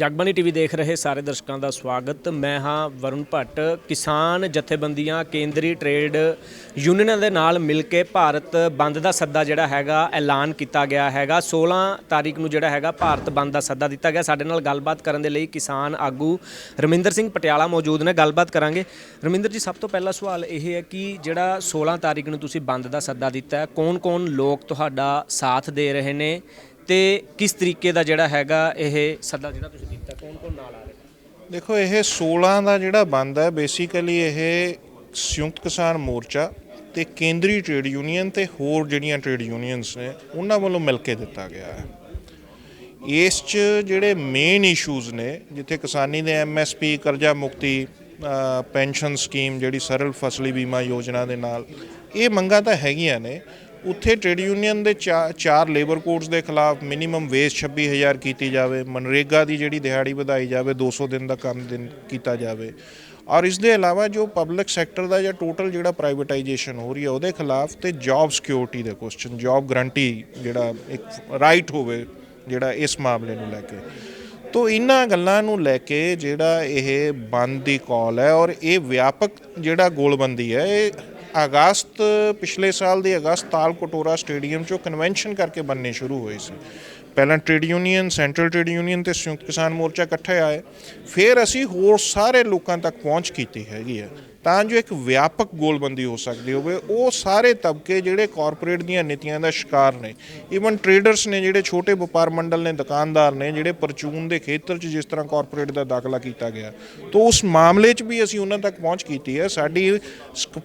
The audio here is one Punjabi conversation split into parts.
ਜਗਬਾਣੀ ਟੀਵੀ ਦੇਖ ਰਹੇ ਸਾਰੇ ਦਰਸ਼ਕਾਂ ਦਾ ਸਵਾਗਤ। ਮੈਂ ਹਾਂ ਵਰੁਣ ਭੱਟ। ਕਿਸਾਨ ਜਥੇਬੰਦੀਆਂ, ਕੇਂਦਰੀ ਟ੍ਰੇਡ ਯੂਨੀਅਨਾਂ ਦੇ ਨਾਲ ਮਿਲ ਕੇ ਭਾਰਤ ਬੰਦ ਦਾ ਸੱਦਾ ਜਿਹੜਾ ਹੈਗਾ ਐਲਾਨ ਕੀਤਾ ਗਿਆ ਹੈਗਾ। 16 ਤਾਰੀਖ ਨੂੰ ਜਿਹੜਾ ਹੈਗਾ ਭਾਰਤ ਬੰਦ ਦਾ ਸੱਦਾ ਦਿੱਤਾ ਗਿਆ। ਸਾਡੇ ਨਾਲ ਗੱਲਬਾਤ ਕਰਨ ਦੇ ਲਈ ਕਿਸਾਨ ਆਗੂ ਰਮਿੰਦਰ ਸਿੰਘ ਪਟਿਆਲਾ ਮੌਜੂਦ ਨੇ। ਗੱਲਬਾਤ ਕਰਾਂਗੇ। ਰਮਿੰਦਰ ਜੀ, ਸਭ ਤੋਂ ਪਹਿਲਾ ਸਵਾਲ ਇਹ ਹੈ ਕਿ ਜਿਹੜਾ 16 ਤਾਰੀਖ ਨੂੰ ਤੁਸੀਂ ਬੰਦ ਦਾ ਸੱਦਾ ਦਿੱਤਾ ਹੈ, ਕੌਣ-ਕੌਣ ਲੋਕ ਤੁਹਾਡਾ ਸਾਥ ਦੇ ਰਹੇ ਨੇ? ਤੇ ਕਿਸ ਤਰੀਕੇ ਦਾ ਜਿਹੜਾ ਹੈਗਾ ਇਹ ਸੱਦਾ ਜਿਹੜਾ ਤੁਸੀਂ ਦਿੱਤਾ ਕੌਣ-ਕੌਣ ਨਾਲ ਆ ਰਹੇ? ਦੇਖੋ, ਇਹ 16 ਦਾ ਜਿਹੜਾ ਬੰਦ ਹੈ ਬੇਸਿਕਲੀ ਇਹ ਸੰਯੁਕਤ ਕਿਸਾਨ ਮੋਰਚਾ ਤੇ ਕੇਂਦਰੀ ਟ੍ਰੇਡ ਯੂਨੀਅਨ ਤੇ ਹੋਰ ਜਿਹੜੀਆਂ ਟ੍ਰੇਡ ਯੂਨੀਅਨਸ ਨੇ, ਉਹਨਾਂ ਵੱਲੋਂ ਮਿਲ ਕੇ ਦਿੱਤਾ ਗਿਆ ਹੈ। ਇਸ 'ਚ ਜਿਹੜੇ ਮੇਨ ਇਸ਼ੂਜ਼ ਨੇ, ਜਿੱਥੇ ਕਿਸਾਨੀ ਦੇ ਐਮਐਸਪੀ ਕਰਜ਼ਾ ਮੁਕਤੀ ਪੈਨਸ਼ਨ ਸਕੀਮ ਜਿਹੜੀ ਸਰਲ ਫਸਲੀ ਬੀਮਾ ਯੋਜਨਾ ਦੇ ਨਾਲ, ਇਹ ਮੰਗਾਂ ਤਾਂ ਹੈਗੀਆਂ ਨੇ ਉੱਥੇ ਟ੍ਰੇਡ ਯੂਨੀਅਨ ਦੇ ਚਾ- ਚਾਰ ਲੇਬਰ ਕੋਡਸ ਦੇ ਖਿਲਾਫ ਮਿਨੀਮਮ ਵੇਜ 26000 ਕੀਤੀ ਜਾਵੇ, ਮਨਰੇਗਾ ਦੀ ਜਿਹੜੀ ਦਿਹਾੜੀ ਵਧਾਈ ਜਾਵੇ 200 ਦਿਨ ਦਾ ਕੰਮ ਦਿਨ ਕੀਤਾ ਜਾਵੇ। ਔਰ ਇਸ ਦੇ ਇਲਾਵਾ ਜੋ ਪਬਲਿਕ ਸੈਕਟਰ ਦਾ ਜਾਂ ਟੋਟਲ ਜਿਹੜਾ ਪ੍ਰਾਈਵੇਟਾਈਜੇਸ਼ਨ ਹੋ ਰਹੀ ਹੈ, ਉਹਦੇ ਖਿਲਾਫ ਤੇ ਜੌਬ ਸਿਕਿਉਰਿਟੀ ਦੇ ਕੁਐਸਚਨ ਜੌਬ ਗਰੰਟੀ ਜਿਹੜਾ ਇੱਕ ਰਾਈਟ ਹੋਵੇ ਜਿਹੜਾ ਇਸ ਮਾਮਲੇ ਨੂੰ ਲੈ ਕੇ। ਤੋ ਇਹਨਾਂ ਗੱਲਾਂ ਨੂੰ ਲੈ ਕੇ ਜਿਹੜਾ ਇਹ ਬੰਦ ਦੀ ਕਾਲ ਹੈ ਔਰ ਇਹ ਵਿਆਪਕ ਜਿਹੜਾ ਗੋਲਬੰਦੀ ਹੈ, ਇਹ ਅਗਸਤ, ਪਿਛਲੇ ਸਾਲ ਦੇ ਅਗਸਤ ਤਾਲ ਕਟੋਰਾ ਸਟੇਡੀਅਮ 'ਚੋਂ ਕਨਵੈਨਸ਼ਨ ਕਰਕੇ ਬੰਨੇ ਸ਼ੁਰੂ ਹੋਏ ਸੀ। ਪਹਿਲਾਂ trade union central trade union ਤੇ ਸੰਯੁਕਤ ਕਿਸਾਨ ਮੋਰਚਾ ਇਕੱਠੇ ਆਏ। ਫਿਰ ਅਸੀਂ ਹੋਰ ਸਾਰੇ ਲੋਕਾਂ ਤੱਕ ਪਹੁੰਚ ਕੀਤੀ ਹੈਗੀ ਹੈ। ਤਾਂ ਜੋ ਇੱਕ ਵਿਆਪਕ ਗੋਲਬੰਦੀ ਹੋ ਸਕਦੀ ਹੋਵੇ ਉਹ ਸਾਰੇ ਤਬਕੇ ਜਿਹੜੇ ਕਾਰਪੋਰੇਟ ਦੀਆਂ ਨੀਤੀਆਂ ਦਾ ਸ਼ਿਕਾਰ ਨੇ। ਈਵਨ ਟ੍ਰੇਡਰਸ ਨੇ ਜਿਹੜੇ ਛੋਟੇ ਵਪਾਰ ਮੰਡਲ ਨੇ ਦੁਕਾਨਦਾਰ ਨੇ ਜਿਹੜੇ ਪਰਚੂਨ ਦੇ ਖੇਤਰ 'ਚ ਜਿਸ ਤਰ੍ਹਾਂ ਕਾਰਪੋਰੇਟ ਦਾ ਦਾਖਲਾ ਕੀਤਾ ਗਿਆ। ਤਾਂ ਉਸ ਮਾਮਲੇ 'ਚ ਵੀ ਅਸੀਂ ਉਹਨਾਂ ਤੱਕ ਪਹੁੰਚ ਕੀਤੀ ਹੈ। ਸਾਡੀ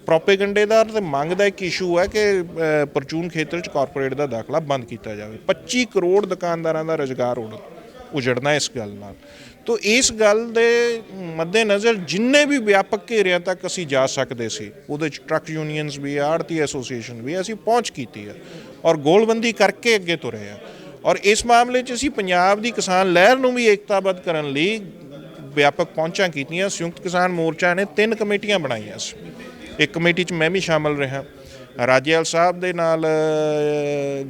ਪ੍ਰੋਪੇਗੈਂਡੇ ਦਾ ਤੇ ਮੰਗ ਦਾ ਇੱਕ ਇਸ਼ੂ ਹੈ ਕਿ ਅ, ਪਰਚੂਨ ਖੇਤਰ 'ਚ ਕਾਰਪੋਰੇਟ ਦਾ ਦਾਖਲਾ ਬੰਦ ਕੀਤਾ ਜਾਵੇ। 25 ਕਰੋੜ ਦੁਕਾਨਦਾਰਾਂ ਦਾ ਰੁਜ਼ਗਾਰ ਉੜ ਉਜੜਨਾ ਇਸ ਗੱਲ ਨਾਲ। ਤੋ ਇਸ ਗੱਲ ਦੇ ਮੱਦੇਨਜ਼ਰ ਜਿੰਨੇ ਵੀ ਵਿਆਪਕ ਘੇਰਿਆਂ ਤੱਕ ਅਸੀਂ ਜਾ ਸਕਦੇ ਸੀ, ਉਹਦੇ ਚ ਟਰੱਕ ਯੂਨੀਅਨਸ ਵੀ ਆੜਤੀ ਐਸੋਸੀਏਸ਼ਨ ਵੀ ਅਸੀਂ ਪਹੁੰਚ ਕੀਤੀ ਹੈ ਔਰ ਗੋਲਬੰਦੀ ਕਰਕੇ ਅੱਗੇ ਤੁਰੇ ਆ। ਔਰ ਇਸ ਮਾਮਲੇ 'ਚ ਅਸੀਂ ਪੰਜਾਬ ਦੀ ਕਿਸਾਨ ਲਹਿਰ ਨੂੰ ਵੀ ਏਕਤਾਬੱਧ ਕਰਨ ਲਈ ਵਿਆਪਕ ਪਹੁੰਚਾਂ ਕੀਤੀਆਂ। ਸੰਯੁਕਤ ਕਿਸਾਨ ਮੋਰਚਾ ਨੇ ਤਿੰਨ ਕਮੇਟੀਆਂ ਬਣਾਈਆਂ ਸੀ। ਇੱਕ ਕਮੇਟੀ 'ਚ ਮੈਂ ਵੀ ਸ਼ਾਮਲ ਰਿਹਾ। ਰਾਜੇਵਾਲ ਸਾਹਿਬ ਦੇ ਨਾਲ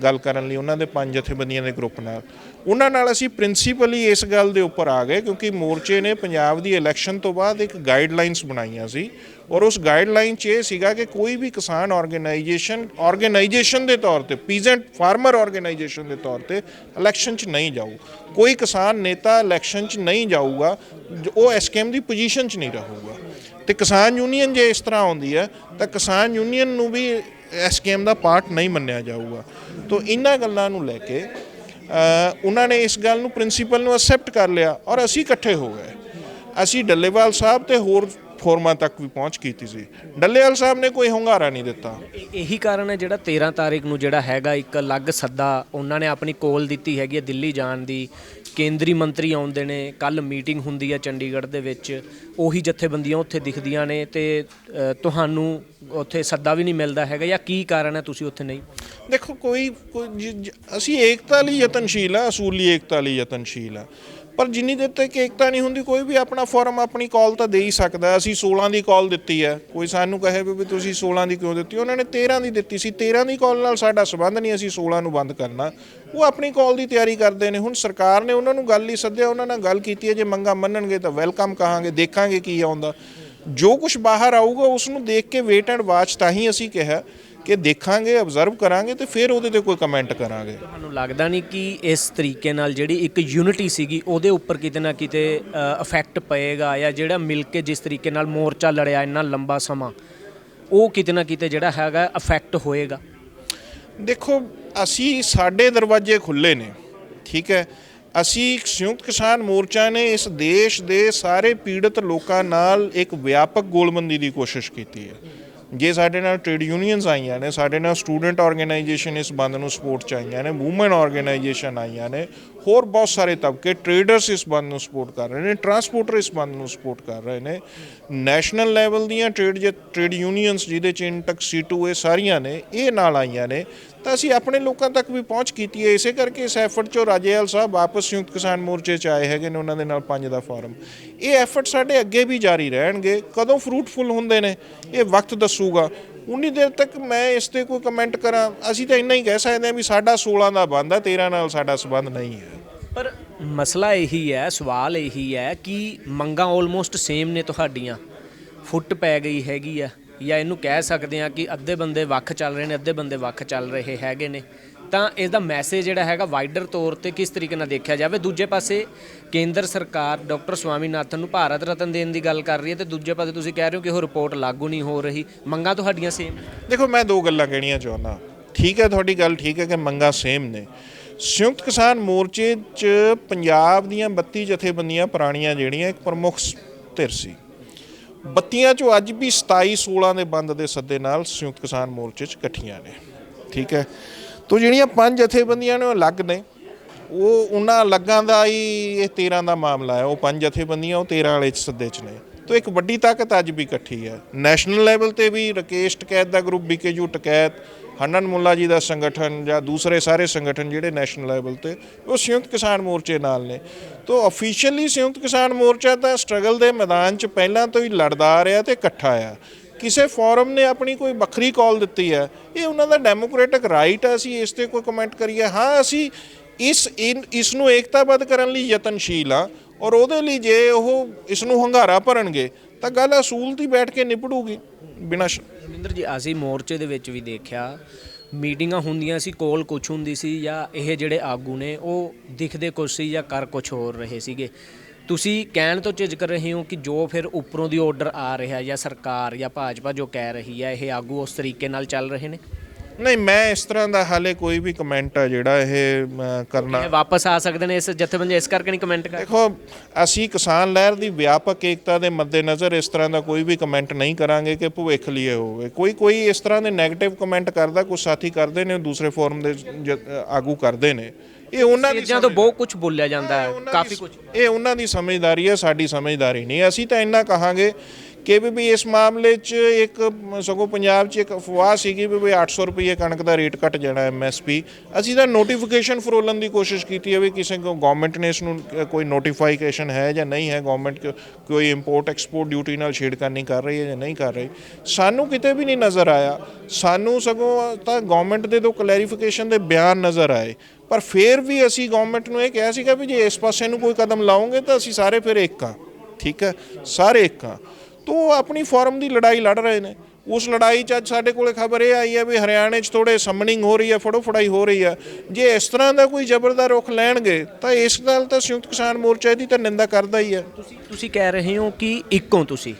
ਗੱਲ ਕਰਨ ਲਈ, ਉਹਨਾਂ ਦੇ ਪੰਜ ਜਥੇਬੰਦੀਆਂ ਦੇ ਗਰੁੱਪ ਨਾਲ। ਉਹਨਾਂ ਨਾਲ ਅਸੀਂ ਪ੍ਰਿੰਸੀਪਲੀ ਇਸ ਗੱਲ ਦੇ ਉੱਪਰ ਆ ਗਏ ਕਿਉਂਕਿ ਮੋਰਚੇ ਨੇ ਪੰਜਾਬ ਦੀ ਇਲੈਕਸ਼ਨ ਤੋਂ ਬਾਅਦ ਇੱਕ ਗਾਈਡਲਾਈਨਸ ਬਣਾਈਆਂ ਸੀ ਔਰ ਉਸ ਗਾਈਡਲਾਈਨ 'ਚ ਇਹ ਸੀਗਾ ਕਿ ਕੋਈ ਵੀ ਕਿਸਾਨ ਆਰਗੇਨਾਈਜੇਸ਼ਨ ਆਰਗੇਨਾਈਜੇਸ਼ਨ ਦੇ ਤੌਰ ਤੇ ਪੀਜ਼ੈਂਟ ਫਾਰਮਰ ਆਰਗੇਨਾਈਜੇਸ਼ਨ ਦੇ ਤੌਰ ਤੇ ਇਲੈਕਸ਼ਨ 'ਚ ਨਹੀਂ ਜਾਊ। ਕੋਈ ਕਿਸਾਨ ਨੇਤਾ ਇਲੈਕਸ਼ਨ 'ਚ ਨਹੀਂ ਜਾਊਗਾ, ਜੋ- ਉਹ ਐਸਕੇਐਮ ਦੀ ਪੋਜੀਸ਼ਨ 'ਚ ਨਹੀਂ ਰਹੂਗਾ। ਤੇ ਕਿਸਾਨ ਯੂਨੀਅਨ ਜੇ ਇਸ ਤਰ੍ਹਾਂ ਆਉਂਦੀ ਹੈ, ਤਾਂ ਕਿਸਾਨ ਯੂਨੀਅਨ ਨੂੰ ਵੀ ਐਸਕੇਐਮ ਦਾ ਪਾਰਟ ਨਹੀਂ ਮੰਨਿਆ ਜਾਊਗਾ। ਤੋਂ ਇਹਨਾਂ ਗੱਲਾਂ ਨੂੰ ਲੈ ਕੇ ਉਹਨਾਂ ਨੇ ਇਸ ਗੱਲ ਨੂੰ ਪ੍ਰਿੰਸੀਪਲ ਨੂੰ ਅਸੈਪਟ ਕਰ ਲਿਆ ਔਰ ਅਸੀਂ ਇਕੱਠੇ ਹੋ ਗਏ। ਅਸੀਂ ਡੱਲੇਵਾਲ ਸਾਹਿਬ ਤੇ ਹੋਰ ਫੋਰਮਾਂ ਤੱਕ ਵੀ ਪਹੁੰਚ ਕੀਤੀ ਸੀ। ਡੱਲੇਵਾਲ ਸਾਹਿਬ ਨੇ ਕੋਈ ਹੁੰਗਾਰਾ ਨਹੀਂ ਦਿੱਤਾ। ਇਹੀ ਕਾਰਨ ਹੈ ਜਿਹੜਾ 13 ਤਾਰੀਖ ਨੂੰ ਜਿਹੜਾ ਹੈਗਾ ਇੱਕ ਅਲੱਗ ਸੱਦਾ ਉਹਨਾਂ ਨੇ ਆਪਣੀ ਕੋਲ ਦਿੱਤੀ ਹੈਗੀ ਹੈ ਦਿੱਲੀ ਜਾਣ ਦੀ। ਕੇਂਦਰੀ ਮੰਤਰੀ ਆਉਂਦੇ ਨੇ ਕੱਲ ਮੀਟਿੰਗ ਹੁੰਦੀ ਹੈ ਚੰਡੀਗੜ੍ਹ ਦੇ ਵਿੱਚ। ਉਹੀ ਜਥੇਬੰਦੀਆਂ ਉੱਥੇ ਦਿਖਦੀਆਂ ਨੇ ਤੇ ਤੁਹਾਨੂੰ ਉੱਥੇ ਸੱਦਾ ਵੀ ਨਹੀਂ ਮਿਲਦਾ ਹੈਗਾ ਜਾਂ ਕੀ ਕਾਰਨ ਹੈ ਤੁਸੀਂ ਉੱਥੇ ਨਹੀਂ? ਦੇਖੋ, ਕੋਈ ਕੋਈ ਜ- ਅਸੀਂ ਏਕਤਾ ਲਈ ਯਤਨਸ਼ੀਲ ਆ, ਅਸੂਲੀ ਏਕਤਾ ਲਈ ਯਤਨਸ਼ੀਲ ਆ। ਪਰ ਜਿੰਨੀ ਦੇਰ ਤੱਕ ਏਕਤਾ ਨਹੀਂ ਹੁੰਦੀ, ਕੋਈ ਵੀ ਆਪਣਾ ਫੋਰਮ, ਆਪਣੀ ਕਾਲ ਤਾਂ ਦੇ ਹੀ ਸਕਦਾ ਹੈ। ਅਸੀਂ 16 ਦੀ ਕਾਲ ਦਿੱਤੀ ਹੈ। ਕੋਈ ਸਾਨੂੰ ਕਹੇ ਵੀ ਵੀ ਤੁਸੀਂ 16 ਦੀ ਕਿਉਂ ਦਿੱਤੀ? ਉਹਨਾਂ ਨੇ 13 ਦੀ ਦਿੱਤੀ ਸੀ। 13 ਦੀ ਕਾਲ ਨਾਲ ਸਾਡਾ ਸਬੰਧ ਨਹੀਂ, ਅਸੀਂ 16 ਨੂੰ ਬੰਦ ਕਰਨਾ। ਉਹ ਆਪਣੀ ਕਾਲ ਦੀ ਤਿਆਰੀ ਕਰਦੇ ਨੇ। ਹੁਣ ਸਰਕਾਰ ਨੇ ਉਹਨਾਂ ਨੂੰ ਗੱਲ ਲਈ ਸੱਦਿਆ, ਉਹਨਾਂ ਨਾਲ ਗੱਲ ਕੀਤੀ ਹੈ। ਜੇ ਮੰਗਾ ਮੰਨਣਗੇ ਤਾਂ ਵੈਲਕਮ ਕਹਾਂਗੇ, ਦੇਖਾਂਗੇ ਕੀ ਆਉਂਦਾ। ਜੋ ਕੁਝ ਬਾਹਰ ਆਊਗਾ, ਉਸ ਨੂੰ ਦੇਖ ਕੇ ਵੇਟ ਐਂਡ ਵਾਚ ਤਾਂ ਹੀ ਅਸੀਂ ਕਿਹਾ। ਕਿ ਦੇਖਾਂਗੇ ਆਬਜ਼ਰਵ ਕਰਾਂਗੇ ਤੇ ਫਿਰ ਉਹਦੇ ਤੇ ਕੋਈ ਕਮੈਂਟ ਕਰਾਂਗੇ। ਤੁਹਾਨੂੰ ਲੱਗਦਾ ਨਹੀਂ ਕਿ ਇਸ ਤਰੀਕੇ ਨਾਲ ਜਿਹੜੀ ਇੱਕ ਯੂਨਿਟੀ ਸੀਗੀ ਉਹਦੇ ਉੱਪਰ ਕਿਤੇ ਨਾ ਕਿਤੇ ਇਫੈਕਟ ਪਏਗਾ ਜਾਂ ਜਿਹੜਾ ਮਿਲ ਕੇ ਜਿਸ ਤਰੀਕੇ ਨਾਲ ਮੋਰਚਾ ਲੜਿਆ ਇੰਨਾ ਲੰਬਾ ਸਮਾਂ ਉਹ ਕਿਤੇ ਨਾ ਕਿਤੇ ਜਿਹੜਾ ਹੈਗਾ ਇਫੈਕਟ ਹੋਏਗਾ? ਦੇਖੋ ਅਸੀਂ ਸਾਡੇ ਦਰਵਾਜ਼ੇ ਖੁੱਲੇ ਨੇ ਠੀਕ ਹੈ? ਅਸੀਂ ਸੰਯੁਕਤ ਕਿਸਾਨ ਮੋਰਚਾ ਨੇ ਇਸ ਦੇਸ਼ ਦੇ ਸਾਰੇ ਪੀੜਤ ਲੋਕਾਂ ਨਾਲ ਇੱਕ ਵਿਆਪਕ ਗੋਲਬੰਦੀ ਦੀ ਕੋਸ਼ਿਸ਼ ਕੀਤੀ ਹੈ। ਜੇ ਸਾਡੇ ਨਾਲ ਟ੍ਰੇਡ ਯੂਨੀਅਨਸ ਆਈਆਂ ਨੇ, ਸਾਡੇ ਨਾਲ ਸਟੂਡੈਂਟ ਆਰਗੇਨਾਈਜੇਸ਼ਨ ਇਸ ਬੰਦ ਨੂੰ ਸਪੋਰਟ ਚ ਆਈਆਂ ਨੇ ਵੂਮਨ ਆਰਗੇਨਾਈਜੇਸ਼ਨ ਆਈਆਂ ਨੇ, ਹੋਰ ਬਹੁਤ ਸਾਰੇ ਤਬਕੇ ਟ੍ਰੇਡਰਸ ਇਸ ਬੰਦ ਨੂੰ ਸਪੋਰਟ ਕਰ ਰਹੇ ਨੇ ਟਰਾਂਸਪੋਰਟਰ ਇਸ ਬੰਦ ਨੂੰ ਸਪੋਰਟ ਕਰ ਰਹੇ ਨੇ। ਨੈਸ਼ਨਲ ਲੈਵਲ ਦੀਆਂ ਟ੍ਰੇਡ ਟ੍ਰੇਡ ਯੂਨੀਅਨਸ ਜਿਹਦੇ ਚ ਇੰਟਕ ਸੀਟੂ ਇਹ ਸਾਰੀਆਂ ਨੇ, ਇਹ ਨਾਲ ਆਈਆਂ ਨੇ। ਤਾਂ ਅਸੀਂ ਆਪਣੇ ਲੋਕਾਂ ਤੱਕ ਵੀ ਪਹੁੰਚ ਕੀਤੀ ਹੈ। ਇਸੇ ਕਰਕੇ ਇਸ ਐਫਰਟ ਚੋਂ ਰਾਜੇਵਾਲ ਸਾਹਿਬ ਵਾਪਸ ਸੰਯੁਕਤ ਕਿਸਾਨ ਮੋਰਚੇ ਚ ਆਏ ਹੈਗੇ ਨੇ ਉਹਨਾਂ ਦੇ ਨਾਲ ਪੰਜ ਦਾ ਫਾਰਮ। ਇਹ ਐਫਰਟ ਸਾਡੇ ਅੱਗੇ ਵੀ ਜਾਰੀ ਰਹਿਣਗੇ। ਕਦੋਂ ਫਰੂਟਫੁਲ ਹੁੰਦੇ ਨੇ, ਇਹ ਵਕਤ ਦੱਸੂਗਾ। ਉਨੀ ਦੇਰ ਤੱਕ ਮੈਂ ਇਸ ਤੇ ਕੋਈ ਕਮੈਂਟ ਕਰਾਂ। ਅਸੀਂ ਤਾਂ ਇੰਨਾ ਹੀ ਕਹਿ ਸਕਦੇ ਹਾਂ ਵੀ ਸਾਡਾ 16 ਦਾ ਬੰਦ ਆ 13 ਨਾਲ ਸਾਡਾ ਸਬੰਧ ਨਹੀਂ ਹੈ। ਪਰ ਮਸਲਾ ਇਹੀ ਹੈ, ਸਵਾਲ ਇਹੀ ਹੈ ਕਿ ਮੰਗਾਂ ਆਲਮੋਸਟ ਸੇਮ ਨੇ ਤੁਹਾਡੀਆਂ। ਫੁੱਟ ਪੈ ਗਈ ਹੈਗੀ ਆ। ਜਾਂ ਇਹਨੂੰ ਕਹਿ ਸਕਦੇ ਆ ਕਿ ਅੱਧੇ ਬੰਦੇ ਵੱਖ ਚੱਲ ਰਹੇ ਨੇ, ਅੱਧੇ ਬੰਦੇ ਵੱਖ ਚੱਲ ਰਹੇ ਹੈਗੇ ਨੇ। ਤਾਂ ਇਸ ਦਾ ਮੈਸੇਜ ਜਿਹੜਾ ਹੈਗਾ ਵਾਈਡਰ ਤੌਰ ਤੇ ਕਿਸ ਤਰੀਕੇ ਨਾਲ ਦੇਖਿਆ ਜਾਵੇ? ਦੂਜੇ ਪਾਸੇ ਕੇਂਦਰ ਸਰਕਾਰ ਡਾਕਟਰ ਸਵਾਮੀਨਾਥਨ ਨੂੰ ਭਾਰਤ ਰਤਨ ਦੇਣ ਦੀ ਗੱਲ ਕਰ ਰਹੀ ਹੈ ਤੇ ਦੂਜੇ ਪਾਸੇ ਤੁਸੀਂ ਕਹਿ ਰਹੇ ਹੋ ਕਿ ਉਹ ਰਿਪੋਰਟ ਲਾਗੂ ਨਹੀਂ ਹੋ ਰਹੀ। ਮੰਗਾਂ ਤੁਹਾਡੀਆਂ ਸੇਮ ਦੇਖੋ, ਮੈਂ ਦੋ ਗੱਲਾਂ ਕਹਿਣੀਆਂ ਚਾਹੁੰਦਾ। ਠੀਕ ਹੈ, ਤੁਹਾਡੀ ਗੱਲ ਠੀਕ ਹੈ ਕਿ ਮੰਗਾਂ ਸੇਮ ਨੇ। ਸੰਯੁਕਤ ਕਿਸਾਨ ਮੋਰਚੇ 'ਚ ਪੰਜਾਬ ਦੀਆਂ 32 ਜਥੇਬੰਦੀਆਂ ਪੁਰਾਣੀਆਂ ਜਿਹੜੀਆਂ, ਇੱਕ ਪ੍ਰਮੁੱਖ ਧਿਰ ਸੀ। 32 ਚੋਂ ਅੱਜ ਵੀ 27 16 ਦੇ ਬੰਦ ਦੇ ਸੱਦੇ ਨਾਲ ਸੰਯੁਕਤ ਕਿਸਾਨ ਮੋਰਚੇ 'ਚ ਇਕੱਠੀਆਂ ਨੇ। ਠੀਕ ਹੈ? ਤੋ ਜਿਹੜੀਆਂ ਪੰਜ ਜਥੇਬੰਦੀਆਂ ਨੇ ਉਹ ਅਲੱਗ ਨੇ। ਉਹ ਉਹਨਾਂ ਅਲੱਗਾਂ ਦਾ ਹੀ ਇਹ 13 ਦਾ ਮਾਮਲਾ ਹੈ। ਉਹ ਪੰਜ ਜਥੇਬੰਦੀਆਂ ਉਹ 13 ਵਾਲੇ 'ਚ ਸੱਦੇ 'ਚ ਨੇ। ਤੋ ਇੱਕ ਵੱਡੀ ਤਾਕਤ ਅੱਜ ਵੀ ਇਕੱਠੀ ਹੈ। ਨੈਸ਼ਨਲ ਲੈਵਲ ਤੇ ਵੀ ਰਕੇਸ਼ ਟਕੈਤ ਦਾ ਗਰੁੱਪ ਬੀਕੇਯੂ ਟਕੈਤ ਹਨਨ ਮੁੱਲਾ ਜੀ ਦਾ ਸੰਗਠਨ ਜਾਂ ਦੂਸਰੇ ਸਾਰੇ ਸੰਗਠਨ ਜਿਹੜੇ ਨੈਸ਼ਨਲ ਲੈਵਲ ਤੇ, ਉਹ ਸੰਯੁਕਤ ਕਿਸਾਨ ਮੋਰਚੇ ਨਾਲ ਨੇ। ਤੋ ਅਫੀਸ਼ੀਅਲੀ ਸੰਯੁਕਤ ਕਿਸਾਨ ਮੋਰਚਾ ਤਾਂ ਸਟਰਗਲ ਦੇ ਮੈਦਾਨ 'ਚ ਪਹਿਲਾਂ ਤੋਂ ਹੀ ਲੜਦਾ ਆ ਰਿਹਾ ਤੇ ਇਕੱਠਾ ਆ। ਕਿਸੇ ਫੋਰਮ ਨੇ ਆਪਣੀ ਕੋਈ ਵੱਖਰੀ ਕਾਲ ਦਿੱਤੀ ਹੈ ਇਹ ਉਹਨਾਂ ਦਾ ਡੈਮੋਕ੍ਰੈਟਿਕ ਰਾਈਟ ਹੈ ਅਸੀਂ ਇਸ ਤੇ ਕੋਈ ਕਮੈਂਟ ਕਰੀਏ। ਹਾਂ, ਅਸੀਂ ਇਸ, ਇਨ- ਇਸ ਨੂੰ ਏਕਤਾਬੱਧ ਕਰਨ ਲਈ ਯਤਨਸ਼ੀਲ ਆ ਔਰ ਉਹਦੇ ਲਈ ਜੇ ਉਹ ਇਸ ਨੂੰ ਹੰਗਾਰਾ ਭਰਨਗੇ, ਤਾਂ ਗੱਲ ਅਸੂਲ ਦੀ ਬੈਠ ਕੇ ਨਿਪੜੂਗੀ ਬਿਨਾਂ ਸ਼- ਰਵਿੰਦਰ ਜੀ, ਅਸੀਂ ਮੋਰਚੇ ਦੇ ਵਿੱਚ ਵੀ ਦੇਖਿਆ, ਮੀਟਿੰਗਾਂ ਹੁੰਦੀਆਂ ਸੀ, ਕੋਲ ਕੁਛ ਹੁੰਦੀ ਸੀ ਜਾਂ ਇਹ ਜਿਹੜੇ ਆਗੂ ਨੇ, ਉਹ ਦਿਖਦੇ ਕੁਛ ਸੀ ਜਾਂ ਕਰ ਕੁਛ ਹੋਰ ਰਹੇ ਸੀਗੇ। ਤੁਸੀਂ ਕਹਿਣ ਤੋਂ ਝਿਜਕ ਰਹੇ ਹੋ ਕਿ ਜੋ ਫਿਰ ਉੱਪਰੋਂ ਦੀ ਆਰਡਰ ਆ ਰਿਹਾ ਜਾਂ ਸਰਕਾਰ ਜਾਂ ਭਾਜਪਾ ਜੋ ਕਹਿ ਰਹੀ ਹੈ, ਇਹ ਆਗੂ ਉਸ ਤਰੀਕੇ ਨਾਲ ਚੱਲ ਰਹੇ ਨੇ? ਨਹੀਂ ਮੈਂ ਇਸ ਤਰ੍ਹਾਂ ਦਾ ਹਾਲੇ ਕੋਈ ਵੀ ਕਮੈਂਟ ਆ ਜਿਹੜਾ ਇਹ ਕਰਨਾ। ਇਹ ਵਾਪਸ ਆ ਸਕਦੇ ਨੇ ਇਸ ਜਥੇਬੰਦੀ ਇਸ ਕਰਕੇ ਨਹੀਂ ਕਮੈਂਟ ਕਰ ਦੇਖੋ ਅਸੀਂ ਕਿਸਾਨ ਲਹਿਰ ਦੀ ਵਿਆਪਕ ਏਕਤਾ ਦੇ ਮੱਦੇਨਜ਼ਰ ਇਸ ਤਰ੍ਹਾਂ ਦਾ ਕੋਈ ਵੀ ਕਮੈਂਟ ਨਹੀਂ ਕਰਾਂਗੇ ਕਿ ਭਵਿੱਖ ਲਈ ਇਹ ਹੋਵੇ। ਕੋਈ ਕੋਈ ਇਸ ਤਰ੍ਹਾਂ ਦੇ 네ਗੇਟਿਵ ਕਮੈਂਟ ਕਰਦਾ ਕੁਝ ਸਾਥੀ ਕਰਦੇ ਨੇ ਦੂਸਰੇ ਫੋਰਮ ਦੇ ਜ- ਆਗੂ ਕਰਦੇ ਨੇ। ਇਹ ਉਹਨਾਂ ਦੀ ਚੀਜ਼ਾਂ ਤੋਂ ਬਹੁਤ ਕੁਝ ਬੋਲਿਆ ਜਾਂਦਾ ਹੈ ਕਾਫੀ ਕੁਝ ਇਹ ਉਹਨਾਂ ਦੀ ਸਮਝਦਾਰੀ ਹੈ ਸਾਡੀ ਸਮਝਦਾਰੀ ਨਹੀਂ। ਅਸੀਂ ਤਾਂ ਇੰਨਾ ਕਹਾਂਗੇ ਕਿ ਵੀ ਵੀ ਇਸ ਮਾਮਲੇ 'ਚ ਇੱਕ ਸਗੋਂ ਪੰਜਾਬ 'ਚ ਇੱਕ ਅਫਵਾਹ ਸੀਗੀ ਵੀ ਵੀ 800 ਰੁਪਏ ਕਣਕ ਦਾ ਰੇਟ ਘਟ ਜਾਣਾ ਐਮਐਸਪੀ ਅਸੀਂ ਤਾਂ ਨੋਟੀਫਿਕੇਸ਼ਨ ਫਰੋਲਣ ਦੀ ਕੋਸ਼ਿਸ਼ ਕੀਤੀ ਹੈ ਵੀ ਕਿਸੇ ਕੋ ਗਵਰਨਮੈਂਟ ਨੇ ਇਸ ਨੂੰ ਕੋਈ ਨੋਟੀਫਿਕੇਸ਼ਨ ਹੈ ਜਾਂ ਨਹੀਂ ਹੈ ਗਵਰਨਮੈਂਟ ਕੋਈ ਇੰਪੋਰਟ ਐਕਸਪੋਰਟ ਡਿਊਟੀ ਨਾਲ ਛੇੜਖਾਨੀ ਕਰ ਰਹੀ ਹੈ ਜਾਂ ਨਹੀਂ ਕਰ ਰਹੀ। ਸਾਨੂੰ ਕਿਤੇ ਵੀ ਨਹੀਂ ਨਜ਼ਰ ਆਇਆ। ਸਾਨੂੰ ਸਗੋਂ ਤਾਂ ਗਵਰਨਮੈਂਟ ਦੇ ਦੋ ਕਲੈਰੀਫਿਕੇਸ਼ਨ ਦੇ ਬਿਆਨ ਨਜ਼ਰ ਆਏ। ਪਰ ਫਿਰ ਵੀ ਅਸੀਂ ਗਵਰਨਮੈਂਟ ਨੂੰ ਇਹ ਕਿਹਾ ਸੀਗਾ ਵੀ ਜੇ ਇਸ ਪਾਸੇ ਨੂੰ ਕੋਈ ਕਦਮ ਲਾਉਂਗੇ ਤਾਂ ਅਸੀਂ ਸਾਰੇ ਫਿਰ ਇੱਕ ਆ ਠੀਕ ਹੈ? ਸਾਰੇ ਇੱਕ ਆ ਤੋ ਉਹ ਆਪਣੀ ਫਾਰਮ ਦੀ ਲੜਾਈ ਲੜ ਰਹੇ ਨੇ। ਉਸ ਲੜਾਈ 'ਚ ਅੱਜ ਸਾਡੇ ਕੋਲੇ ਖਬਰ ਇਹ ਆਈ ਹੈ ਵੀ ਹਰਿਆਣੇ 'ਚ ਥੋੜੇ ਸਮਨਿੰਗ ਹੋ ਰਹੀ ਹੈ, ਫੜੋਫੜਾਈ ਹੋ ਰਹੀ ਹੈ। ਜੇ ਇਸ ਤਰ੍ਹਾਂ ਦਾ ਕੋਈ ਜ਼ਬਰਦਾਰ ਰੁਖ ਲੈਣਗੇ, ਤਾਂ ਇਸ ਨਾਲ ਤਾਂ ਸੰਯੁਕਤ ਕਿਸਾਨ ਮੋਰਚਾ ਦੀ ਤਾਂ ਨਿੰਦਾ ਕਰਦਾ ਹੀ ਹੈ। ਤੁਸੀਂ ਤੁਸੀਂ ਕਹਿ ਰਹੇ ਹੋ ਕਿ ਇੱਕੋ ਤੁਸੀਂ।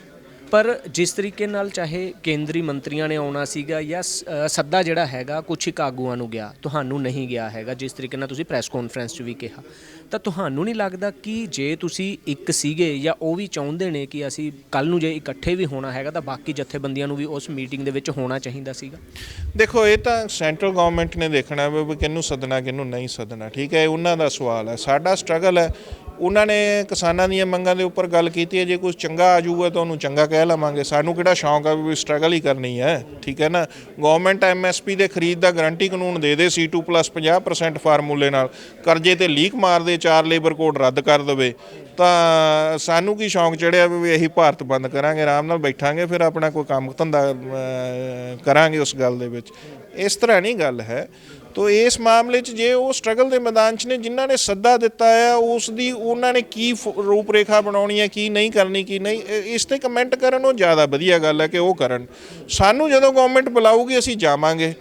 ਪਰ ਜਿਸ ਤਰੀਕੇ ਨਾਲ ਚਾਹੇ ਕੇਂਦਰੀ ਮੰਤਰੀਆਂ ਨੇ ਆਉਣਾ ਸੀਗਾ ਜਾਂ ਸੱਦਾ ਜਿਹੜਾ ਹੈਗਾ, ਕੁਛ ਇੱਕ ਆਗੂਆਂ ਨੂੰ ਗਿਆ, ਤੁਹਾਨੂੰ ਨਹੀਂ ਗਿਆ ਹੈਗਾ, ਜਿਸ ਤਰੀਕੇ ਨਾਲ ਤੁਸੀਂ ਪ੍ਰੈਸ ਕਾਨਫਰੰਸ 'ਚ ਵੀ ਕਿਹਾ, ਤਾਂ ਤੁਹਾਨੂੰ ਨਹੀਂ ਲੱਗਦਾ ਕਿ ਜੇ ਤੁਸੀਂ ਇੱਕ ਸੀਗੇ ਜਾਂ ਉਹ ਵੀ ਚਾਹੁੰਦੇ ਨੇ ਕਿ ਅਸੀਂ ਕੱਲ ਨੂੰ ਜੇ ਇਕੱਠੇ ਵੀ ਹੋਣਾ ਹੈਗਾ, ਤਾਂ ਬਾਕੀ ਜਥੇਬੰਦੀਆਂ ਨੂੰ ਵੀ ਉਸ ਮੀਟਿੰਗ ਦੇ ਵਿੱਚ ਹੋਣਾ ਚਾਹੀਦਾ ਸੀਗਾ? ਦੇਖੋ, ਇਹ ਤਾਂ ਸੈਂਟਰਲ ਗਵਰਨਮੈਂਟ ਨੇ ਦੇਖਣਾ ਵੀ ਵੀ ਕਿਹਨੂੰ ਸੱਦਣਾ, ਕਿਹਨੂੰ ਨਹੀਂ ਸੱਦਣਾ, ਠੀਕ ਹੈ? ਉਹਨਾਂ ਦਾ ਸਵਾਲ ਹੈ। ਸਾਡਾ ਸਟਰਗਲ ਹੈ ਉਹਨਾਂ ਨੇ ਕਿਸਾਨਾਂ ਦੀਆਂ ਮੰਗਾਂ ਦੇ ਉੱਪਰ ਗੱਲ ਕੀਤੀ ਹੈ, ਜੇ ਕੁਝ ਚੰਗਾ ਆ ਜਾਊਗਾ ਤਾਂ ਉਹਨੂੰ ਚੰਗਾ ਕਹਿ ਲਵਾਂਗੇ। ਸਾਨੂੰ ਕਿਹੜਾ ਸ਼ੌਂਕ ਆ ਵੀ ਸਟਰਗਲ ਹੀ ਕਰਨੀ ਹੈ, ਠੀਕ ਹੈ ਨਾ? ਗਵਰਨਮੈਂਟ ਐਮਐਸਪੀ ਦੇ ਖਰੀਦ ਦਾ ਗਾਰੰਟੀ ਕਾਨੂੰਨ ਦੇ ਦੇ C2+ 50% ਫਾਰਮੂਲੇ ਨਾਲ। ਕਰਜ਼ੇ ਤੇ ਲੀਕ ਮਾਰ ਦੇ, ਚਾਰ ਲੇਬਰ ਕੋਡ ਰੱਦ ਕਰ ਦੇਵੇ। ਤਾਂ ਸਾਨੂੰ ਕੀ ਸ਼ੌਂਕ ਚੜਿਆ ਵੀ ਇਹੀ ਭਾਰਤ ਬੰਦ ਕਰਾਂਗੇ, ਆਰਾਮ ਨਾਲ ਬੈਠਾਂਗੇ, ਫਿਰ ਆਪਣਾ ਕੋਈ ਕੰਮ ਧੰਦਾ ਕਰਾਂਗੇ ਉਸ ਗੱਲ ਦੇ ਵਿੱਚ। ਇਸ ਤਰ੍ਹਾਂ ਨਹੀਂ ਗੱਲ ਹੈ। ਤੋ ਇਸ ਮਾਮਲੇ 'ਚ ਜੇ ਉਹ ਸਟਰਗਲ ਦੇ ਮੈਦਾਨ 'ਚ ਨੇ, ਜਿਨ੍ਹਾਂ ਨੇ ਸੱਦਾ ਦਿੱਤਾ ਹੈ ਉਸ ਦੀ ਉਹਨਾਂ ਨੇ ਕੀ ਫ- ਰੂਪਰੇਖਾ ਬਣਾਉਣੀ ਹੈ, ਕੀ ਨਹੀਂ ਕਰਨੀ, ਕੀ ਨਹੀਂ ਇਸ ਤੇ ਕਮੈਂਟ ਕਰਨ ਉਹ ਜ਼ਿਆਦਾ ਵਧੀਆ ਗੱਲ ਹੈ ਕਿ ਉਹ ਕਰਨ। ਸਾਨੂੰ ਜਦੋਂ ਗਵਰਨਮੈਂਟ ਬੁਲਾਊਗੀ, ਅਸੀਂ ਜਾਵਾਂਗੇ।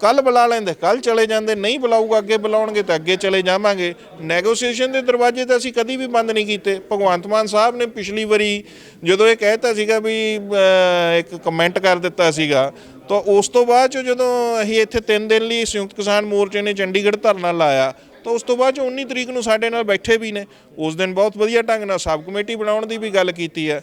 ਕੱਲ ਬੁਲਾ ਲੈਂਦੇ ਕੱਲ ਚਲੇ ਜਾਂਦੇ, ਨਹੀਂ ਬੁਲਾਊਗਾ, ਅੱਗੇ ਬੁਲਾਉਣਗੇ ਤਾਂ ਅੱਗੇ ਚਲੇ ਜਾਵਾਂਗੇ। ਨੈਗੋਸੀਏਸ਼ਨ ਦੇ ਦਰਵਾਜ਼ੇ ਤਾਂ ਅਸੀਂ ਕਦੀ ਵੀ ਬੰਦ ਨਹੀਂ ਕੀਤੇ। ਭਗਵੰਤ ਮਾਨ ਸਾਹਿਬ ਨੇ ਪਿਛਲੀ ਵਾਰੀ ਜਦੋਂ ਇਹ ਕਹਿਤਾ ਸੀਗਾ ਵੀ ਇੱਕ ਕਮੈਂਟ ਕਰ ਦਿੱਤਾ ਸੀਗਾ ਤਾਂ ਉਸ ਤੋਂ ਬਾਅਦ 'ਚ ਜਦੋਂ ਅਸੀਂ ਇੱਥੇ 3 ਦਿਨ ਲਈ ਸੰਯੁਕਤ ਕਿਸਾਨ ਮੋਰਚੇ ਨੇ ਚੰਡੀਗੜ੍ਹ ਧਰਨਾ ਲਾਇਆ, ਤਾਂ ਉਸ ਤੋਂ ਬਾਅਦ 'ਚ 19 ਤਰੀਕ ਨੂੰ ਸਾਡੇ ਨਾਲ ਬੈਠੇ ਵੀ ਨੇ। ਉਸ ਦਿਨ ਬਹੁਤ ਵਧੀਆ ਢੰਗ ਨਾਲ ਸਬ ਕਮੇਟੀ ਬਣਾਉਣ ਦੀ ਵੀ ਗੱਲ ਕੀਤੀ ਹੈ।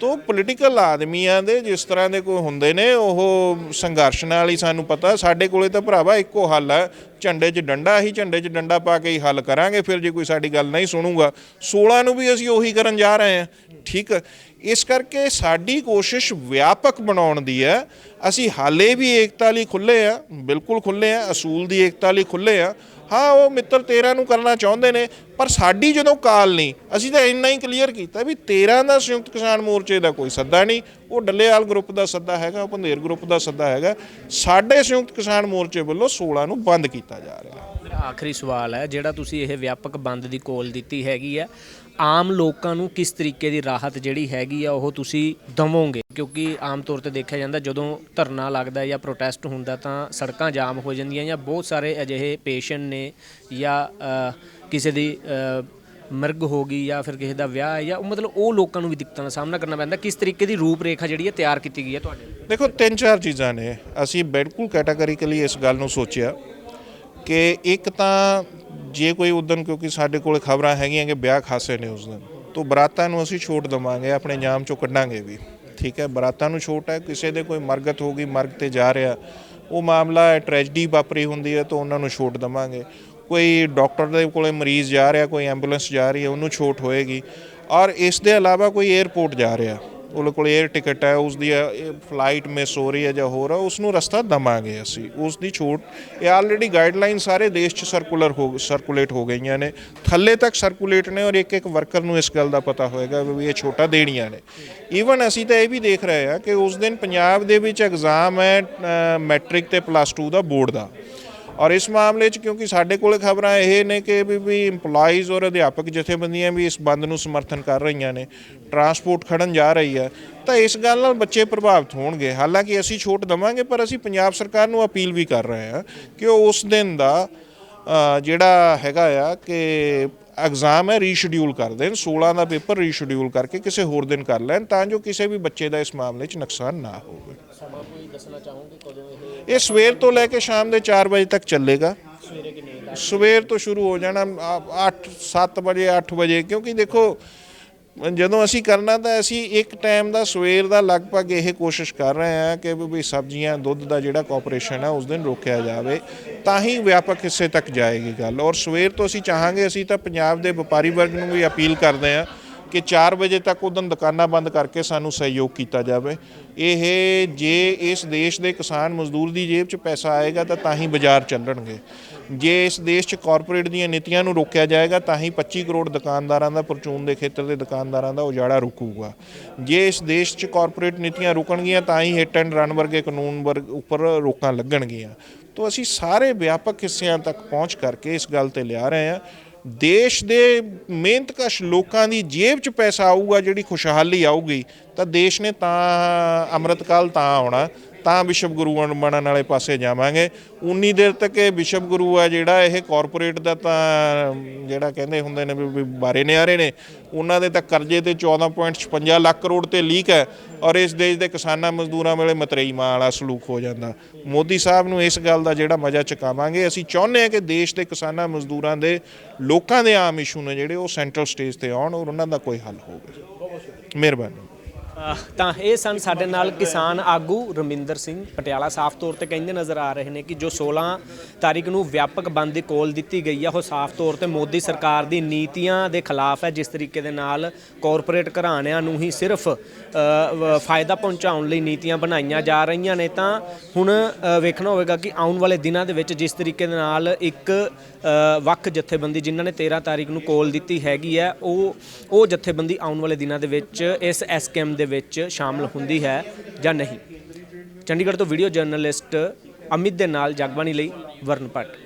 ਤੋ ਪੋਲੀਟੀਕਲ ਆਦਮੀਆਂ ਦੇ ਜਿਸ ਤਰ੍ਹਾਂ ਦੇ ਕੋਈ ਹੁੰਦੇ ਨੇ, ਉਹ ਸੰਘਰਸ਼ ਨਾਲ ਹੀ ਸਾਨੂੰ ਪਤਾ। ਸਾਡੇ ਕੋਲੇ ਤਾਂ ਭਰਾਵਾ ਇੱਕੋ ਹੱਲ ਹੈ ਝੰਡੇ 'ਚ ਡੰਡਾ ਹੀ ਝੰਡੇ 'ਚ ਡੰਡਾ ਪਾ ਕੇ ਹੀ ਹੱਲ ਕਰਾਂਗੇ, ਫਿਰ ਜੇ ਕੋਈ ਸਾਡੀ ਗੱਲ ਨਹੀਂ ਸੁਣੂਗਾ। 16 ਨੂੰ ਵੀ ਅਸੀਂ ਉਹੀ ਕਰਨ ਜਾ ਰਹੇ ਹਾਂ। ਠੀਕ ਹੈ ਇਸ ਕਰਕੇ ਸਾਡੀ ਕੋਸ਼ਿਸ਼ ਵਿਆਪਕ ਬਣਾਉਣ ਦੀ ਹੈ। ਅਸੀਂ ਹਾਲੇ ਵੀ ਏਕਤਾ ਲਈ ਖੁੱਲੇ ਆ ਬਿਲਕੁਲ ਖੁੱਲੇ ਆ ਅਸੂਲ ਦੀ ਏਕਤਾ ਲਈ ਖੁੱਲੇ ਆ ਹਾਂ, ਉਹ ਮਿੱਤਰ 13 ਨੂੰ ਕਰਨਾ ਚਾਹੁੰਦੇ ਨੇ, ਪਰ ਸਾਡੀ ਜਦੋਂ ਕਾਲ ਨਹੀਂ, ਅਸੀਂ ਤਾਂ ਇੰਨਾ ਹੀ ਕਲੀਅਰ ਕੀਤਾ ਵੀ 13 ਦਾ ਸੰਯੁਕਤ ਕਿਸਾਨ ਮੋਰਚੇ ਦਾ ਕੋਈ ਸੱਦਾ ਨਹੀਂ, ਉਹ ਡੱਲੇਵਾਲ ਗਰੁੱਪ ਦਾ ਸੱਦਾ ਹੈਗਾ, ਉਹ ਪੰਧੇਰ ਗਰੁੱਪ ਦਾ ਸੱਦਾ ਹੈਗਾ, ਸਾਡੇ ਸੰਯੁਕਤ ਕਿਸਾਨ ਮੋਰਚੇ ਵੱਲੋਂ 16 ਨੂੰ ਬੰਦ ਕੀਤਾ ਜਾ ਰਿਹਾ। ਮੇਰਾ ਆਖਰੀ ਸਵਾਲ ਹੈ, ਜਿਹੜਾ ਤੁਸੀਂ ਇਹ ਵਿਆਪਕ ਬੰਦ ਦੀ ਕੋਲ ਦਿੱਤੀ ਹੈਗੀ ਹੈ, ਆਮ ਲੋਕਾਂ ਨੂੰ ਕਿਸ ਤਰੀਕੇ ਦੀ ਰਾਹਤ ਜਿਹੜੀ ਹੈਗੀ ਆ, ਉਹ ਤੁਸੀਂ ਦਵੋਗੇ? ਕਿਉਂਕਿ ਆਮ ਤੌਰ ਤੇ ਦੇਖਿਆ ਜਾਂਦਾ ਜਦੋਂ ਧਰਨਾ ਲੱਗਦਾ ਜਾਂ ਪ੍ਰੋਟੈਸਟ ਹੁੰਦਾ ਤਾਂ ਸੜਕਾਂ ਜਾਮ ਹੋ ਜਾਂਦੀਆਂ ਜਾਂ ਬਹੁਤ ਸਾਰੇ ਅਜਿਹੇ ਪੇਸ਼ੈਂਟ ਨੇ ਜਾਂ ਕਿਸੇ ਦੀ ਅ, ਮਰਗ ਹੋ ਗਈ ਜਾਂ ਫਿਰ ਕਿਸੇ ਦਾ ਵਿਆਹ ਹੈ ਜਾਂ ਮਤਲਬ ਉਹ ਲੋਕਾਂ ਨੂੰ ਵੀ ਦਿੱਕਤਾਂ ਦਾ ਸਾਹਮਣਾ ਕਰਨਾ ਪੈਂਦਾ। ਕਿਸ ਤਰੀਕੇ ਦੀ ਰੂਪਰੇਖਾ ਜਿਹੜੀ ਹੈ ਤਿਆਰ ਕੀਤੀ ਗਈ ਹੈ ਤੁਹਾਡੇ ਦੇਖੋ ਤਿੰਨ ਚਾਰ ਚੀਜ਼ਾਂ ਨੇ। ਅਸੀਂ ਬਿਲਕੁਲ ਕੈਟਾਗਰੀਕਲੀ ਇਸ ਗੱਲ ਨੂੰ ਸੋਚਿਆ ਕਿ ਇੱਕ ਤਾਂ ਜੇ ਕੋਈ ਉਦਨ ਕਿਉਂਕਿ ਸਾਡੇ ਕੋਲ ਖਬਰਾਂ ਹੈਗੀਆਂ ਕਿ ਵਿਆਹ ਖਾਸੇ ਨੇ ਉਸ ਦਿਨ ਤੋਂ ਬਰਾਤਾਂ ਨੂੰ ਅਸੀਂ ਛੋਟ ਦਵਾਂਗੇ ਆਪਣੇ ਜਾਮ ਚੋਂ ਕੱਢਾਂਗੇ ਵੀ। ਠੀਕ ਹੈ, ਬਰਾਤਾਂ ਨੂੰ ਛੋਟ ਹੈ, ਕਿਸੇ ਦੇ ਕੋਈ ਮਰਗਤ ਹੋ ਗਈ, ਮਰਗ ਤੇ ਜਾ ਰਿਹਾ, ਉਹ ਮਾਮਲਾ ਹੈ ਟ੍ਰੈਜਡੀ ਵਾਪਰੀ ਹੁੰਦੀ ਹੈ ਤਾਂ ਉਹਨਾਂ ਨੂੰ ਛੋਟ ਦਵਾਂਗੇ। ਕੋਈ ਡਾਕਟਰ ਦੇ ਕੋਲੇ ਮਰੀਜ਼ ਜਾ ਰਿਹਾ, ਕੋਈ ਐਂਬੂਲੈਂਸ ਜਾ ਰਹੀ ਹੈ, ਉਹਨੂੰ ਛੋਟ ਹੋਏਗੀ। ਔਰ ਇਸ ਦੇ ਇਲਾਵਾ ਕੋਈ 에ਅਰਪੋਰਟ ਜਾ ਰਿਹਾ। ਉਹਦੇ ਕੋਲ 에ਅਰ ਟਿਕਟ ਹੈ ਉਸ ਦੀ ਫਲਾਈਟ ਮਿਸ ਹੋ ਰਹੀ ਹੈ ਜਾਂ ਹੋਰ ਹੈ ਉਸ ਨੂੰ ਰਸਤਾ ਦਵਾਂਗੇ ਅਸੀਂ। ਉਸ ਦੀ ਛੋਟ, ਇਹ ਆਲਰੇਡੀ ਗਾਈਡਲਾਈਨ ਸਾਰੇ ਦੇਸ਼ 'ਚ ਸਰਕੂਲਰ ਹੋ ਸਰਕੂਲੇਟ ਹੋ ਗਈਆਂ ਨੇ। ਥੱਲੇ ਤੱਕ ਸਰਕੂਲੇਟ ਨੇ ਔਰ ਇੱਕ ਇੱਕ ਵਰਕਰ ਨੂੰ ਇਸ ਗੱਲ ਦਾ ਪਤਾ ਹੋਏਗਾ ਵੀ ਇਹ ਛੋਟਾ ਦੇਣੀਆਂ ਨੇ। ਈਵਨ ਅਸੀਂ ਤਾਂ ਇਹ ਵੀ ਦੇਖ ਰਹੇ ਹਾਂ ਕਿ ਉਸ ਦਿਨ ਪੰਜਾਬ ਦੇ ਵਿੱਚ ਐਗਜ਼ਾਮ ਹੈ ਮੈਟ੍ਰਿਕ ਤੇ ਪਲੱਸ 2 ਦਾ ਬੋਰਡ ਦਾ। ਔਰ ਇਸ ਮਾਮਲੇ 'ਚ ਕਿਉਂਕਿ ਸਾਡੇ ਕੋਲ ਖਬਰਾਂ ਇਹ ਨੇ ਕਿ ਵੀ ਵੀ EMPLOYEES ਔਰ ਅਧਿਆਪਕ ਜਥੇਬੰਦੀਆਂ ਵੀ ਇਸ ਬੰਦ ਨੂੰ ਸਮਰਥਨ ਕਰ ਰਹੀਆਂ ਨੇ ਟਰਾਂਸਪੋਰਟ ਖੜਨ ਜਾ ਰਹੀ ਹੈ। ਤਾਂ ਇਸ ਗੱਲ ਨਾਲ ਬੱਚੇ ਪ੍ਰਭਾਵਿਤ ਹੋਣਗੇ। ਹਾਲਾਂਕਿ ਅਸੀਂ ਛੋਟ ਦਵਾਂਗੇ, ਪਰ ਅਸੀਂ ਪੰਜਾਬ ਸਰਕਾਰ ਨੂੰ ਅਪੀਲ ਵੀ ਕਰ ਰਹੇ ਹਾਂ ਕਿ ਉਹ ਉਸ ਦਿਨ ਦਾ ਜਿਹੜਾ ਹੈਗਾ ਆ ਕਿ ਐਗਜ਼ਾਮ ਹੈ ਰੀਸ਼ਡਿਊਲ ਕਰ ਦੇਣ 16 ਦਾ ਪੇਪਰ ਰੀਸ਼ਡਿਊਲ ਕਰਕੇ ਕਿਸੇ ਹੋਰ ਦਿਨ ਕਰ ਲੈਣ, ਤਾਂ ਜੋ ਕਿਸੇ ਵੀ ਬੱਚੇ ਦਾ ਇਸ ਮਾਮਲੇ 'ਚ ਨੁਕਸਾਨ ਨਾ ਹੋਵੇ। ਸਮਾਂ ਕੋਈ ਦੱਸਣਾ ਚਾਹੋਗੇ ਕਦੋਂ ਇਹ ਇਹ ਸਵੇਰ ਤੋਂ ਲੈ ਕੇ ਸ਼ਾਮ ਦੇ 4 ਵਜੇ ਤੱਕ ਚੱਲੇਗਾ। ਸਵੇਰੇ ਕਿੰਨੇ ਸਵੇਰ ਤੋਂ ਸ਼ੁਰੂ ਹੋ ਜਾਣਾ 8 7 ਵਜੇ 8 ਵਜੇ, ਕਿਉਂਕਿ ਦੇਖੋ ਜਦੋਂ ਅਸੀਂ ਕਰਨਾ ਤਾਂ ਅਸੀਂ ਇੱਕ ਟਾਈਮ ਦਾ ਸਵੇਰ ਦਾ ਲਗਭਗ ਇਹ ਕੋਸ਼ਿਸ਼ ਕਰ ਰਹੇ ਹਾਂ ਕਿ ਵੀ ਵੀ ਸਬਜ਼ੀਆਂ, ਦੁੱਧ ਦਾ ਜਿਹੜਾ ਕੋਆਪਰੇਸ਼ਨ ਹੈ, ਉਸ ਦਿਨ ਰੋਕਿਆ ਜਾਵੇ, ਤਾਂ ਹੀ ਵਿਆਪਕ ਹਿੱਸੇ ਤੱਕ ਜਾਏਗੀ ਗੱਲ। ਔਰ ਸਵੇਰ ਤੋਂ ਅਸੀਂ ਚਾਹਾਂਗੇ ਅਸੀਂ ਤਾਂ ਪੰਜਾਬ ਦੇ ਵਪਾਰੀ ਵਰਗ ਨੂੰ ਵੀ ਅਪੀਲ ਕਰਦੇ ਹਾਂ ਕਿ 4 ਵਜੇ ਤੱਕ ਉਦੋਂ ਦੁਕਾਨਾਂ ਬੰਦ ਕਰਕੇ ਸਾਨੂੰ ਸਹਿਯੋਗ ਕੀਤਾ ਜਾਵੇ। ਇਹ ਜੇ ਇਸ ਦੇਸ਼ ਦੇ ਕਿਸਾਨ ਮਜ਼ਦੂਰ ਦੀ ਜੇਬ 'ਚ ਪੈਸਾ ਆਏਗਾ ਤਾਂ ਤਾਂ ਹੀ ਬਾਜ਼ਾਰ ਚੱਲਣਗੇ। ਜੇ ਇਸ ਦੇਸ਼ 'ਚ ਕਾਰਪੋਰੇਟ ਦੀਆਂ ਨੀਤੀਆਂ ਨੂੰ ਰੋਕਿਆ ਜਾਏਗਾ ਤਾਂ ਹੀ 25 ਕਰੋੜ ਦੁਕਾਨਦਾਰਾਂ ਦਾ ਪਰਚੂਨ ਦੇ ਖੇਤਰ ਦੇ ਦੁਕਾਨਦਾਰਾਂ ਦਾ ਉਜਾੜਾ ਰੁਕੂਗਾ। ਜੇ ਇਸ ਦੇਸ਼ 'ਚ ਕਾਰਪੋਰੇਟ ਨੀਤੀਆਂ ਰੁਕਣਗੀਆਂ ਤਾਂ ਹੀ ਹਿੱਟ ਐਂਡ ਰਨ ਵਰਗੇ ਕਾਨੂੰਨ ਵਰਗ ਉੱਪਰ ਰੋਕਾਂ ਲੱਗਣਗੀਆਂ। ਤੋਂ ਅਸੀਂ ਸਾਰੇ ਵਿਆਪਕ ਹਿੱਸਿਆਂ ਤੱਕ ਪਹੁੰਚ ਕਰਕੇ ਇਸ ਗੱਲ ਤੇ ਲਿਆ ਰਹੇ ਹਾਂ। ਦੇਸ਼ ਦੇ ਮਿਹਨਤਕਸ਼ ਲੋਕਾਂ ਦੀ ਜੇਬ 'ਚ ਪੈਸਾ ਆਊਗਾ, ਜਿਹੜੀ ਖੁਸ਼ਹਾਲੀ ਆਊਗੀ, ਤਾਂ ਦੇਸ਼ ਨੇ ਤਾਂ ਅੰਮ੍ਰਿਤਕਾਲ ਤਾਂ ਆਉਣਾ। ਤਾਂ ਵਿਸ਼ਵ ਗੁਰੂ ਬਣਨ ਵਾਲੇ ਪਾਸੇ ਜਾਵਾਂਗੇ। ਉਨੀ ਦੇਰ ਤੱਕ ਇਹ ਵਿਸ਼ਵ ਗੁਰੂ ਆ ਜਿਹੜਾ ਇਹ ਕਾਰਪੋਰੇਟ ਦਾ ਤਾਂ, ਜਿਹੜਾ ਕਹਿੰਦੇ ਹੁੰਦੇ ਨੇ ਵੀ ਵੀ ਬਾਰੇ ਨਿਆਰੇ ਨੇ, ਉਹਨਾਂ ਦੇ ਤਾਂ ਕਰਜ਼ੇ ਤੇ 14.56 ਲੱਖ ਕਰੋੜ ਤੇ ਲੀਕ ਹੈ ਔਰ ਇਸ ਦੇਸ਼ ਦੇ ਕਿਸਾਨਾਂ ਮਜ਼ਦੂਰਾਂ ਵੇਲੇ ਮਤਰੇਈ ਮਾਂ ਵਾਲਾ ਸਲੂਕ ਹੋ ਜਾਂਦਾ। ਮੋਦੀ ਸਾਹਿਬ ਨੂੰ ਇਸ ਗੱਲ ਦਾ ਜਿਹੜਾ ਮਜ਼ਾ ਚਕਾਵਾਂਗੇ। ਅਸੀਂ ਚਾਹੁੰਦੇ ਹਾਂ ਕਿ ਦੇਸ਼ ਦੇ ਕਿਸਾਨਾਂ ਮਜ਼ਦੂਰਾਂ ਦੇ, ਲੋਕਾਂ ਦੇ ਆਮ ਇਸ਼ੂ ਨੇ ਜਿਹੜੇ ਉਹ ਸੈਂਟਰਲ ਸਟੇਜ ਤੇ ਆਉਣ ਔਰ ਉਹਨਾਂ ਦਾ ਕੋਈ ਹੱਲ ਹੋਵੇ। ਮਿਹਰਬਾਨੀ। ਤਾਂ ਇਹ ਸਨ ਸਾਡੇ ਨਾਲ ਕਿਸਾਨ ਆਗੂ ਰਮਿੰਦਰ ਸਿੰਘ ਪਟਿਆਲਾ ਸਾਫ਼ ਤੌਰ ਤੇ ਕਹਿੰਦੇ ਨਜ਼ਰ ਆ ਰਹੇ ਨੇ ਕਿ ਜੋ 16 ਤਾਰੀਖ ਨੂੰ ਵਿਆਪਕ ਬੰਦ ਦੀ ਕੋਲ ਦਿੱਤੀ ਗਈ ਹੈ ਉਹ ਸਾਫ਼ ਤੌਰ ਤੇ ਮੋਦੀ ਸਰਕਾਰ ਦੀ ਨੀਤੀਆਂ ਦੇ ਖਿਲਾਫ ਹੈ ਜਿਸ ਤਰੀਕੇ ਦੇ ਨਾਲ ਕਾਰਪੋਰੇਟ ਘਰਾਣਿਆਂ ਨੂੰ ਹੀ ਸਿਰਫ ਫਾਇਦਾ ਪਹੁੰਚਾਉਣ ਲਈ ਨੀਤੀਆਂ ਬਣਾਈਆਂ ਜਾ ਰਹੀਆਂ ਨੇ। ਤਾਂ ਹੁਣ ਵੇਖਣਾ ਹੋਵੇਗਾ ਕਿ ਆਉਣ ਵਾਲੇ ਦਿਨਾਂ ਦੇ ਵਿੱਚ ਜਿਸ ਤਰੀਕੇ ਦੇ ਨਾਲ ਇੱਕ ਅਹ, ਵੱਖ ਜਥੇਬੰਦੀ ਜਿਨ੍ਹਾਂ ਨੇ 13 ਤਾਰੀਖ ਨੂੰ ਕੋਲ ਦਿੱਤੀ ਹੈਗੀ ਹੈ ਉਹ ਉਹ ਜਥੇਬੰਦੀ ਆਉਣ ਵਾਲੇ ਦਿਨਾਂ ਦੇ ਵਿੱਚ ਇਸ ਐਸਕੇਐਮ ਦੇ ਵਿੱਚ ਸ਼ਾਮਲ ਹੁੰਦੀ ਹੈ ਜਾਂ ਨਹੀਂ। ਚੰਡੀਗੜ੍ਹ ਤੋਂ ਵੀਡੀਓ ਜਰਨਲਿਸਟ ਅਮਿਤ ਦੇ ਨਾਲ ਜਗਬਾਣੀ ਲਈ ਵਰਨ ਭੱਟ।